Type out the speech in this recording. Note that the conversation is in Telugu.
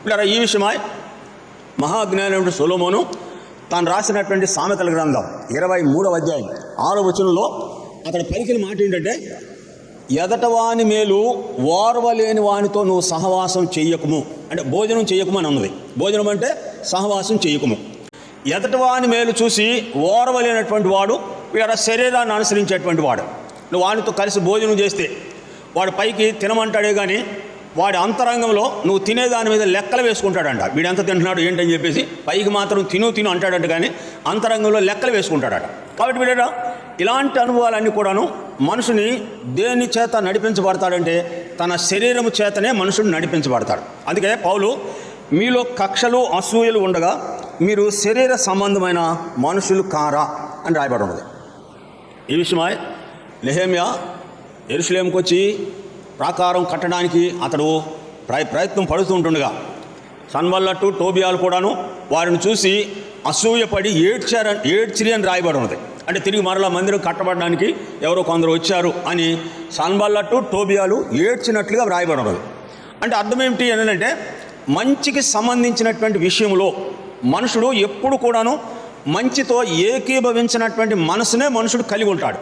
ఇప్పుడు ఈ విషయమై మహాజ్ఞానుడు సొలోమోను తాను రాసినటువంటి సామెతల గ్రంథం ఇరవై మూడవ అధ్యాయం ఆరో వచనంలో అతని పలికిన మాట ఏంటంటే ఎదటవాని మేలు ఓర్వలేని వానితో నువ్వు సహవాసం చెయ్యకుము. అంటే భోజనం చెయ్యకుము అని ఉన్నది భోజనం అంటే సహవాసం చెయ్యకుము. ఎదటవాని మేలు చూసి ఓర్వలేనటువంటి వాడు వీడ శరీరాన్ని అనుసరించేటువంటి వాడు. నువ్వు వానితో కలిసి భోజనం చేస్తే వాడు పైకి తినమంటాడే కానీ వాడి అంతరంగంలో నువ్వు తినేదాని మీద లెక్కలు వేసుకుంటాడంట. వీడు ఎంత తింటున్నాడు ఏంటని చెప్పేసి పైకి మాత్రం తిను తిను అంటాడంట కానీ అంతరంగంలో లెక్కలు వేసుకుంటాడట. కాబట్టి వీడట ఇలాంటి అనుభవాలన్నీ కూడాను మనుషుని దేని చేత నడిపించబడతాడంటే తన శరీరము చేతనే మనుషుడు నడిపించబడతాడు. అందుకే పౌలు మీలో కక్షలు అసూయలు ఉండగా మీరు శరీర సంబంధమైన మనుషులు కారా అని రాయబడి ఉన్నది. ఈ విషయమై నెహేమియా ఎరుసలేంకి వచ్చి ప్రాకారం కట్టడానికి అతడు ప్రయ ప్రయత్నం పడుతూ ఉంటుండగా సన్వల్లట్టు టోబియాలు కూడాను వారిని చూసి అసూయపడి ఏడ్చారని ఏడ్చిరి అని రాయబడి ఉన్నది అంటే తిరిగి మరలా మందిరం కట్టబడడానికి ఎవరో కొందరు వచ్చారు అని సన్వల్లట్టు టోబియాలు ఏడ్చినట్లుగా రాయబడి ఉన్నది అంటే అర్థం ఏమిటి అని అంటే మంచికి సంబంధించినటువంటి విషయంలో మనుషుడు ఎప్పుడు కూడాను మంచితో ఏకీభవించినటువంటి మనసునే మనుషుడు కలిగి ఉంటాడు.